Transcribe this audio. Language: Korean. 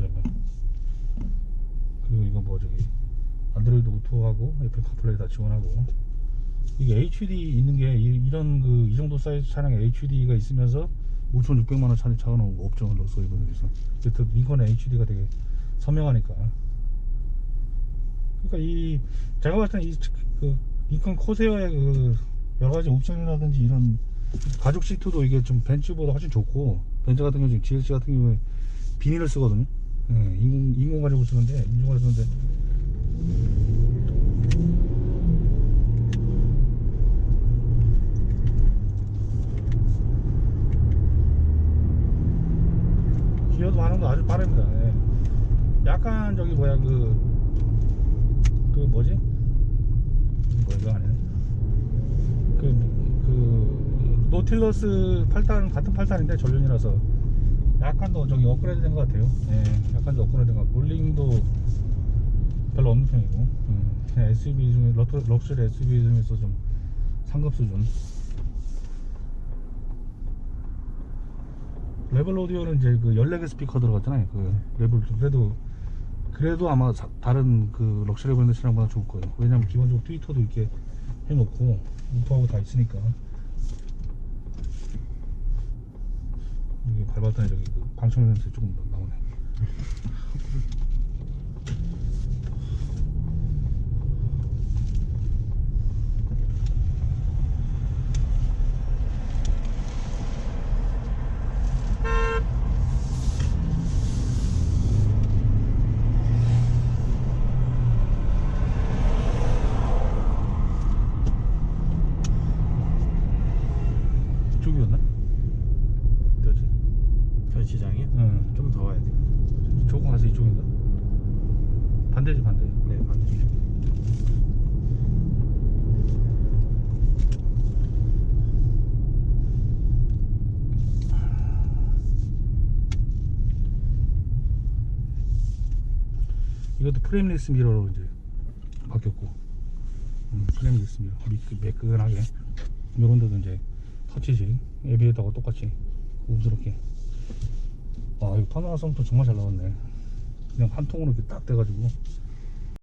전면 그리고 이거 뭐 저기 안드로이드 오토하고 애플 카플레이 다 지원하고. 이게 HD 있는 게 이, 런 그 이 정도 사이즈 차량에 HD가 있으면서 5,600만 원 차는 차가 나온 거 없죠 럭셔리 분들에서. 그래도 링컨의 HD가 되게 선명하니까. 그러니까 이 제가 봤을 때는 이그 링컨 코세어의 그 여러 가지 옵션이라든지 이런 가죽 시트도 이게 좀 벤츠보다 훨씬 좋고 벤츠 같은 경우 지금 GLC 같은 경우에 비닐을 쓰거든요 예, 인공, 인공 가죽을 쓰는데 인공 가죽을 쓰는데 기어도 반응도 아주 빠릅니다 예. 약간 저기 뭐야 그, 그 뭐지? 뭐 이거 아니네 그, 그 노틸러스 8단 같은 8단인데 전륜이라서 약간 더 저기 업그레이드 된 것 같아요. 예, 약간 더 업그레이드 된것 같고 롤링도 별로 없는 편이고 음, 그냥 SUV 중에 럭- 럭셔리 SUV 중에서 좀 상급 수준. 레벨 오디오는 이제 그 14개 스피커 들어갔잖아요 그 레벨 그래도 그래도 아마 사- 다른 그 럭셔리 브랜드 차량보다 좋을 거예요. 왜냐면 기본적으로 트위터도 이렇게 해놓고 우퍼하고 다 있으니까 이게 밟았더니 저기 그 방청 냄새 조금 더 나오네 이쪽이었나? 어디였지? 전시장이요? 응 좀 더 와야 돼. 저거 가서 이쪽인가? 반대지 반대. 네, 반대쪽. 이것도 프레임리스 미러로 이제 바뀌었고. 음, 프레임리스 미러. 미- 매끈하게. 요런 데도 이제 터치식 에비에이터하고 똑같이 고급스럽게 아 이거 터널 솜도 정말 잘 나왔네. 그냥 한 통으로 이렇게 딱 돼가지고